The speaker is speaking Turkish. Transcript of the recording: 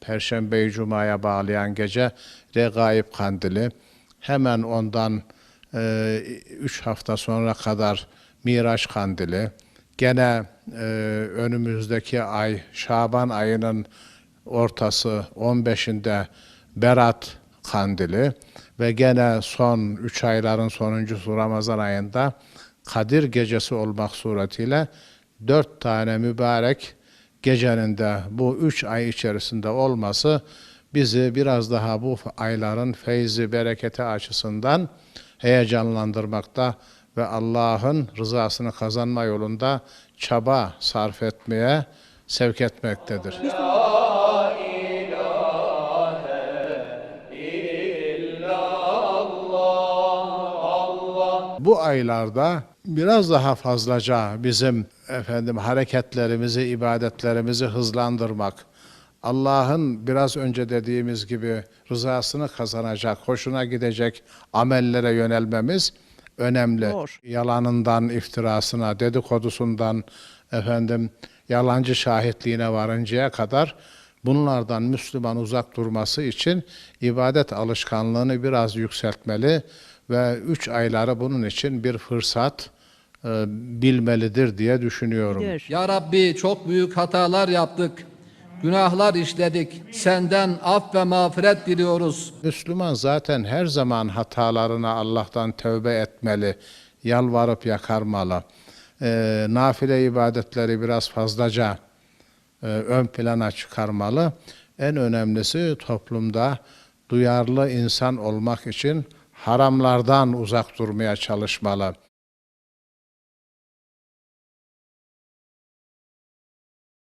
Perşembeyi Cuma'ya bağlayan gece Regaib Kandili. Hemen ondan e, üç hafta sonra kadar Miraç Kandili. Gene e, önümüzdeki ay Şaban ayının ortası 15'inde Berat Kandili ve gene son üç ayların sonuncusu Ramazan ayında Kadir Gecesi olmak suretiyle dört tane mübarek gecenin de bu üç ay içerisinde olması bizi biraz daha bu ayların feyzi, bereketi açısından heyecanlandırmakta ve Allah'ın rızasını kazanma yolunda çaba sarf etmeye sevk etmektedir. Bu aylarda biraz daha fazlaca bizim efendim hareketlerimizi, ibadetlerimizi hızlandırmak, Allah'ın biraz önce dediğimiz gibi rızasını kazanacak, hoşuna gidecek amellere yönelmemiz önemli. Doğru. Yalanından, iftirasına, dedikodusundan, efendim yalancı şahitliğine varıncaya kadar bunlardan Müslüman uzak durması için ibadet alışkanlığını biraz yükseltmeli ve üç ayları bunun için bir fırsat e, bilmelidir diye düşünüyorum. Ya Rabbi çok büyük hatalar yaptık. Günahlar işledik. Senden af ve mağfiret diliyoruz. Müslüman zaten her zaman hatalarına Allah'tan tövbe etmeli, yalvarıp yakarmalı. Ee, nafile ibadetleri biraz fazlaca e, ön plana çıkarmalı. En önemlisi toplumda duyarlı insan olmak için haramlardan uzak durmaya çalışmalı.